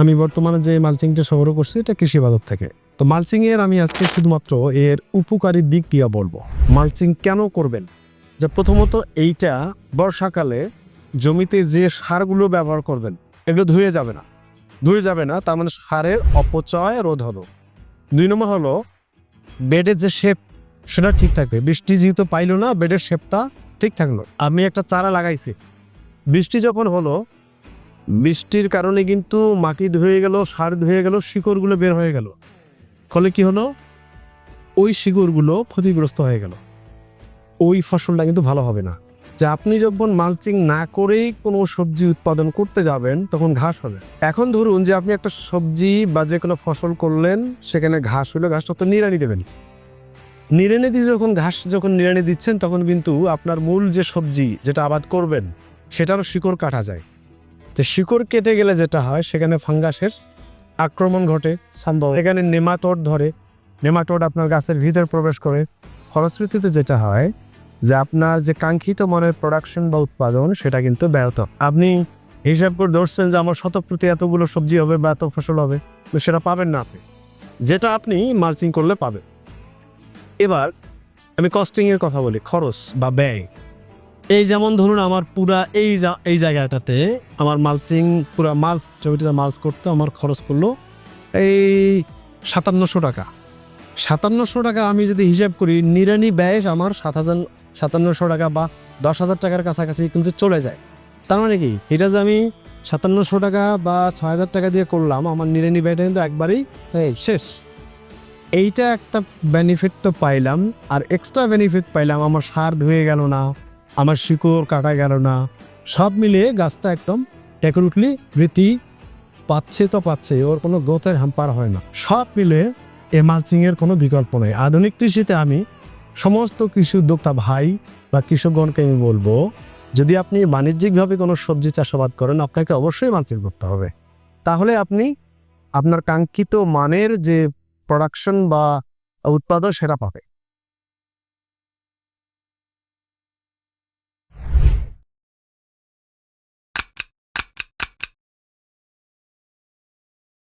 আমি বর্তমানে যে মালচিংটা সংগ্রহ করছি, এটা কৃষি বাজার থেকে। তো মালচিং এর আমি আজকে শুধুমাত্র এর উপকারী দিক দিয়ে বলব? মালচিং কেন করবেন? যে প্রথমত এইটা বর্ষাকালে জমিতে যে সারগুলো ব্যবহার করবেন, এগুলো ধুয়ে যাবে না। ধুয়ে যাবে না, তার মানে সারের অপচয় রোধ হলো দুই নম্বর হলো বেডের যে শেপ সেটা ঠিক থাকবে। বৃষ্টি যেহেতু পাইলো না, বেডের শেপটা ঠিক থাকল। আমি একটা চারা লাগাইছি। বৃষ্টি যখন হলো বৃষ্টির কারণে কিন্তু মাটি ধুয়ে গেল, সার ধুয়ে গেল, শিকড়গুলো বের হয়ে গেল। ফলে কি হলো? ওই শিকড়গুলো ক্ষতিগ্রস্ত হয়ে গেল। ওই ফসলটা কিন্তু ভালো হবে না। যে আপনি যখন মালচিং না করেই কোনো সবজি উৎপাদন করতে যাবেন, তখন ঘাস হবে। এখন ধরুন যে আপনি একটা সবজি বা যে কোনো ফসল করলেন, সেখানে ঘাস হলে ঘাসটা তো নিড়ানি দেবেন। নিড়ানি দিয়ে যখন ঘাস যখন নিড়ানি দিচ্ছেন, তখন কিন্তু আপনার মূল যে সবজি যেটা আবাদ করবেন, সেটারও শিকড় কাটা যায়। তো শিকড় কেটে গেলে যেটা হয়, সেখানে ফাঙ্গাসের আক্রমণ ঘটে। সম্ভব এখানে নেমাটোড ধরে। নেমাটোড আপনার গাছের ভিতরে প্রবেশ করে। ফলশ্রুতিতে যেটা হয় যে আপনার যে কাঙ্ক্ষিত মনের প্রোডাকশন বা উৎপাদন, সেটা কিন্তু ব্যাহত। আপনি হিসাব করে ধরছেন যে আমার শতপ্রতি এতগুলো সবজি হবে বা এত ফসল হবে, তো সেটা পাবেন না আপনি। যেটা আপনি মালচিং করলে পাবেন। এবার আমি কস্টিংয়ের কথা বলি, খরচ বা ব্যয়। এই যেমন ধরুন আমার পুরা এই এই জায়গাটাতে আমার মালচিং, পুরা মালস জমিটাতে মালস করতে, আমার খরচ করল এই সাতান্নশো টাকা। সাতান্নশো টাকা আমি যদি হিসাব করি, নিরানি ব্যয় আমার সাত হাজার, সাতান্নশো টাকা বা দশ হাজার টাকার কাছাকাছি কিন্তু চলে যায়। তার মানে কি? এটা যে আমি সাতান্নশো টাকা বা ছয় হাজার টাকা দিয়ে করলাম, আমার নিরানি ব্যয়টা কিন্তু একবারেই শেষ। এইটা একটা বেনিফিট তো পাইলাম, আর এক্সট্রা বেনিফিট পাইলাম, আমার সার ধুয়ে গেল না। আমার শিকড় কাটা গেল না। সব মিলিয়ে গাছটা একদম একরুটলি বৃত্তি পাচ্ছে তো পাচ্ছে, ওর কোনো গ্রোথের হাম্পার হয় না। সব মিলে এ মালচিংয়ের কোনো বিকল্প নেই। আধুনিক কৃষিতে আমি সমস্ত কৃষি উদ্যোক্তা ভাই বা কৃষকগণকে আমি বলব, যদি আপনি বাণিজ্যিকভাবে কোনো সবজি চাষাবাদ করেন, আপনাকে অবশ্যই মালচিং করতে হবে। তাহলে আপনি আপনার কাঙ্ক্ষিত মানের যে প্রোডাকশন বা উৎপাদন, সেটা পাবে